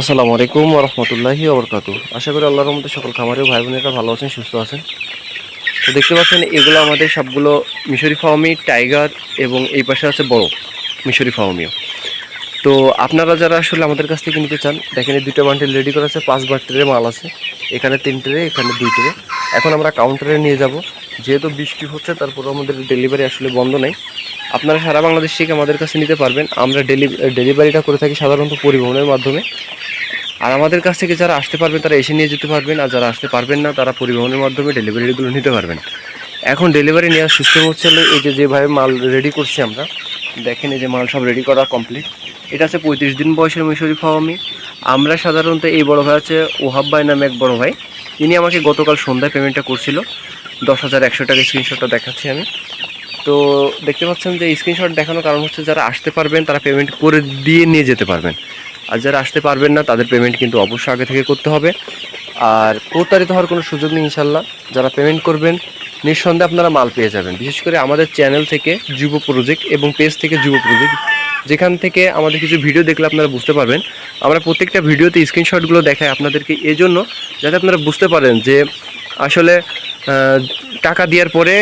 আসসালামু আলাইকুম রহমতুল্লাহি ওবরকাতু আশা করি আল্লাহর মধ্যে সকল খামারের ভাই বোনেরা ভালো আছেন, সুস্থ আছেন। তো দেখতে পাচ্ছেন, এগুলো আমাদের সবগুলো মিশরি ফার্মি টাইগার এবং এই পাশে আছে বড় মিশরি ফার্মিও তো আপনারা যারা আসলে আমাদের কাছ থেকে নিতে চান, দেখেন এই দুটো বান্ডেল রেডি করা আছে, পাঁচ বার মাল আছে। এখানে তিন ট্রে এখানে দুই ট্রে এখন আমরা কাউন্টারে নিয়ে যাব। যেহেতু বৃষ্টি হচ্ছে তারপর আমাদের ডেলিভারি আসলে বন্ধ নেই। আপনারা সারা বাংলাদেশ থেকে আমাদের কাছে নিতে পারবেন। আমরা ডেলি ডেলিভারিটা করে থাকি সাধারণত পরিবহনের মাধ্যমে। আর আমাদের কাছ থেকে যারা আসতে পারবেন, তারা এসে নিয়ে যেতে পারবেন, আর যারা আসতে পারবেন না, তারা পরিবহনের মাধ্যমে ডেলিভারিগুলো নিতে পারবেন। এখন ডেলিভারি নেওয়ার সিস্টেম হচ্ছে হলো এই যে, যেভাবে মাল রেডি করছি আমরা। দেখেন এই যে মাল সব রেডি করা কমপ্লিট এটা আছে পঁয়ত্রিশ দিন বয়সের মিশরি ফাওয়ামি। আমরা সাধারণত এই বড় ভাই আছে ওহাব ভাই নামে এক বড় ভাই। তিনি আমাকে গতকাল সন্ধ্যায় পেমেন্টটা করছিল। দশ হাজার একশো টাকা স্ক্রিনশটটা দেখাচ্ছি আমি। তো দেখতে পাচ্ছেন যে স্ক্রিনশট দেখানোর কারণ হচ্ছে যারা আসতে পারবেন, তারা পেমেন্ট করে দিয়ে নিয়ে যেতে পারবেন। আর যারা আসতে পারবেন না, তাদের পেমেন্ট কিন্তু অবশ্যই আগে থেকে করতে হবে। আর প্রতারিত হওয়ার কোনো সুযোগ নেই ইনশাল্লাহ যারা পেমেন্ট করবেন, নিঃসন্দেহে আপনারা মাল পেয়ে যাবেন। বিশেষ করে আমাদের চ্যানেল থেকে যুব প্রজেক্ট এবং পেজ থেকে যুব প্রজেক্ট যেখান থেকে আমাদের কিছু ভিডিও দেখলে আপনারা বুঝতে পারবেন। আমরা প্রত্যেকটা ভিডিওতে স্ক্রিনশটগুলো দেখাই আপনাদেরকে। এজন্য যাতে আপনারা বুঝতে পারেন যে আসলে টাকা দেওয়ার পরে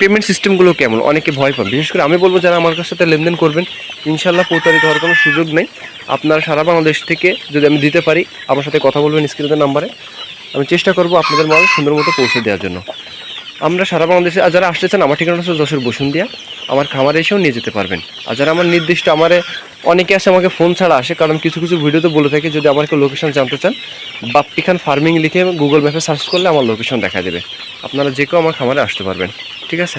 পেমেন্ট সিস্টেমগুলো কেমন? অনেকে ভয় পান। বিশেষ করে আমি বলব, যারা আমার কাছ সাথে লেনদেন করবেন ইনশাল্লাহ প্রতারিত হওয়ার কোনো সুযোগ নেই। আপনারা সারা বাংলাদেশ থেকে যদি আমি দিতে পারি, আমার সাথে কথা বলবেন স্ক্রিনের নাম্বারে, আমি চেষ্টা করব আপনাদের মাল সুন্দর মতো পৌঁছে দেওয়ার জন্য। আমরা সারা বাংলাদেশে, আর যারা আসতে চান আমার ঠিকানা হচ্ছে যশোর বসুন্দিয়া আমার খামারে এসেও নিয়ে যেতে পারবেন। আর যারা আমার নির্দিষ্ট আমারে, অনেকে আসে আমাকে ফোন ছাড়া আসে, কারণ কিছু কিছু ভিডিওতে বলে থাকে, যদি আমার কেউ লোকেশন জানতে চান বাপ্পি খান ফার্মিং লিখে গুগল ম্যাপে সার্চ করলে আমার লোকেশন দেখা দেবে। আপনারা যে কেউ আমার খামারে আসতে পারবেন। ঠিক আছে?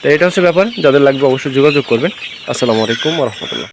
তো এটা হচ্ছে ব্যাপার, যাদের লাগবে অবশ্যই যোগাযোগ করবেন। আসসালামু আলাইকুম রহমতুল্লাহ।